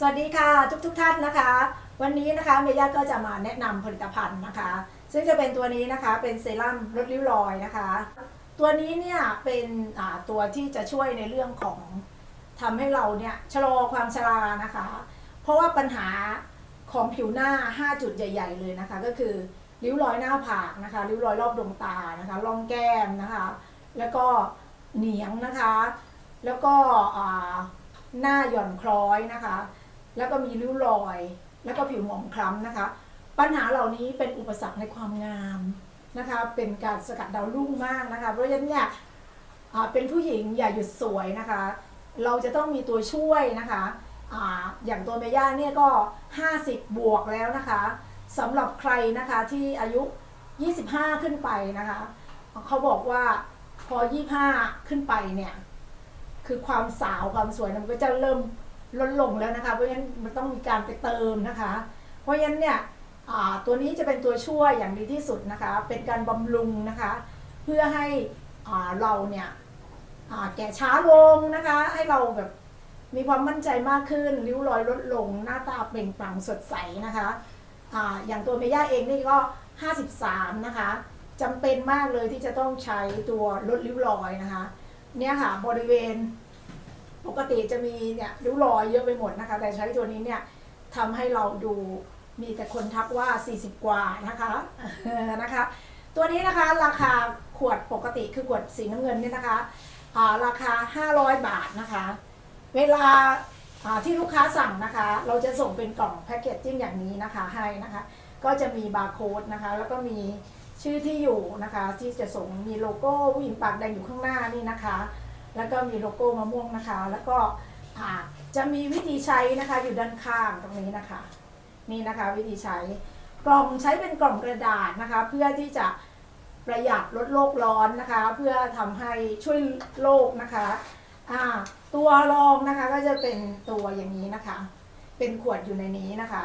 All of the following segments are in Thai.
สวัสดีค่ะทุกทุกท่านนะคะ วันนี้นะคะเมย่าก็จะมาแนะนำผลิตภัณฑ์นะคะ ซึ่งจะเป็นตัวนี้นะคะเป็นเซรั่มลดริ้วรอยนะคะ ตัวนี้เนี่ยเป็นตัวที่จะช่วยในเรื่องของทำให้เราเนี่ยชะลอความชรานะคะ เพราะว่าปัญหาของผิวหน้า 5 จุดใหญ่ ๆ เลยนะคะ ก็คือริ้วรอยหน้าผากนะคะริ้วรอยรอบดวงตานะคะร่องแก้มนะคะ แล้วก็เหนียงนะคะ แล้วก็หน้าหย่อนคล้อยนะคะ แล้วก็มีริ้วรอย แล้วก็ผิวหมองคล้ำนะคะ ปัญหาเหล่านี้เป็นอุปสรรคในความงามนะคะ เป็นการสกัดดาวรุ่งมากนะคะ เพราะฉะนั้นเนี่ยเป็นผู้หญิงอย่าหยุดสวยนะคะ เราจะต้องมีตัวช่วยนะคะออย่างตัวเมย่าเนี่ยก็ 50 บวกแล้วนะคะสำหรับใครนะคะที่อายุ 25 ขึ้นไปนะคะ เขาบอกว่าพอ 25 ขึ้นไปเนี่ย คือความสาวความสวยมันก็จะเริ่ม ลดลงแล้วนะคะ เพราะฉะนั้นมันต้องมีการไปเติมนะคะ เพราะฉะนั้นเนี่ยตัวนี้จะเป็นตัวช่วยอย่างดีที่สุดนะคะ เป็นการบำรุงนะคะ เพื่อให้เราเนี่ยแก่ช้าลงนะคะ ให้เราแบบมีความมั่นใจมากขึ้น ริ้วรอยลดลง หน้าตาเปล่งปลั่งสดใสนะคะอ่าอย่างตัวเมย่าเองนี่ก็ 53 นะคะจำเป็นมากเลยที่จะต้องใช้ตัวลดริ้วรอยนะคะ เนี่ยค่ะบริเวณ ปกติจะมีเนี่ยริ้วรอยเยอะไปหมดนะคะ แต่ใช้ตัวนี้เนี่ยทำให้เราดูมีแต่คนทักว่า 40 กว่านะคะนะคะ ตัวนี้นะคะราคาขวดปกติคือขวดสีน้ำเงินเนี่ยนะคะอ่าราคา 500 บาทนะคะ เวลาอ่าที่ลูกค้าสั่งนะคะ เราจะส่งเป็นกล่องแพ็กเกจจิ้งอย่างนี้นะคะให้นะคะ ก็จะมีบาร์โค้ดนะคะ แล้วก็มีชื่อที่อยู่นะคะ ที่จะส่งมีโลโก้ผู้หญิงปากแดงอยู่ข้างหน้านี่นะคะ แล้วก็มีโลโก้มะม่วงนะคะ แล้วก็อ่าจะมีวิธีใช้นะคะอยู่ด้านข้างตรงนี้นะคะ นี่นะคะวิธีใช้กล่องใช้เป็นกล่องกระดาษนะคะ เพื่อที่จะประหยัดลดโลกร้อนนะคะ เพื่อทำให้ช่วยโลกนะคะอ่าตัวรองนะคะก็จะเป็นตัวอย่างนี้นะคะ เป็นขวดอยู่ในนี้นะคะ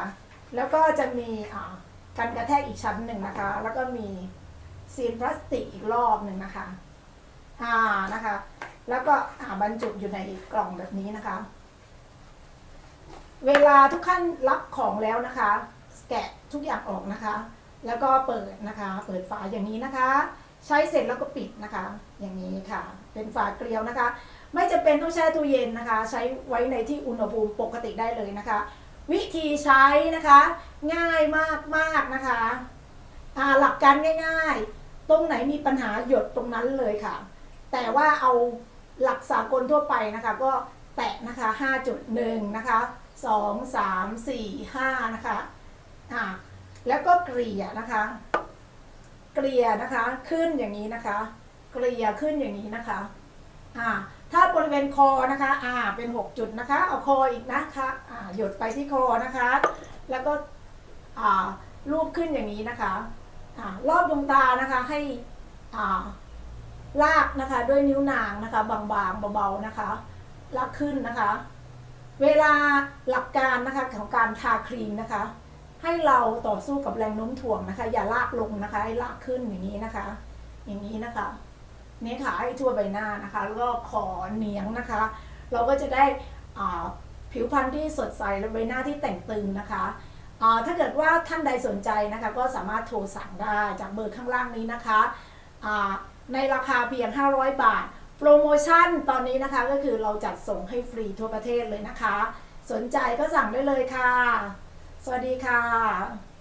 แล้วก็จะมีอ่ากันกระแทกอีกชั้นหนึ่งนะคะ แล้วก็มีซีนพลาสติกอีกรอบหนึ่งนะคะอ่านะคะ แล้วก็อ่าบรรจุอยู่ในกล่องแบบนี้นะคะ เวลาทุกขั้นรับของแล้วนะคะ แกะทุกอย่างออกนะคะ แล้วก็เปิดนะคะ เปิดฝาอย่างนี้นะคะ ใช้เสร็จแล้วก็ปิดนะคะ อย่างนี้ค่ะ เป็นฝาเกลียวนะคะ ไม่จะเป็นต้องแช่ตู้เย็นนะคะ ใช้ไว้ในที่อุณหภูมิปกติได้เลยนะคะ วิธีใช้นะคะ ง่ายมากมากนะคะอ่าหลักการง่าย ๆ ตรงไหนมีปัญหาหยดตรงนั้นเลยค่ะ แต่ว่าเอา หลักสากลทั่วไปนะคะก็แตะนะคะ5.1นะคะ2 3 4 5นะคะอ่าแล้วก็เกลี่ยนะคะ เกลี่ยนะคะขึ้นอย่างนี้นะคะ เกลี่ยขึ้นอย่างนี้นะคะอ่าถ้าบริเวณคอนะคะอ่าเป็น 6 จุดนะคะเอาคออีกนะคะอ่าหยดไปที่คอนะคะ แล้วก็อ่าลูบขึ้นอย่างนี้นะคะอ่ารอบดวงตานะคะให้อ่า ลากนะคะด้วยนิ้วนางนะคะ บางๆเบาๆนะคะ ลากขึ้นนะคะ เวลาหลักการนะคะของการทาครีมนะคะ ให้เราต่อสู้กับแรงโน้มถ่วงนะคะ อย่าลากลงนะคะ ให้ลากขึ้นอย่างนี้นะคะ อย่างนี้นะคะเนี่ยค่ะให้ทั่วใบหน้านะคะแล้วก็คอเนียงนะคะ เราก็จะได้ผิวพรรณที่สดใสและใบหน้าที่แต่งตึงนะคะถ้าเกิดว่าท่านใดสนใจนะคะ ก็สามารถโทรสั่งได้จากเบอร์ข้างล่างนี้นะคะ ในราคาเพียง 500 บาท โปรโมชั่นตอนนี้นะคะก็คือเราจัดส่งให้ฟรีทั่วประเทศเลยนะคะ สนใจก็สั่งได้เลยค่ะ สวัสดีค่ะ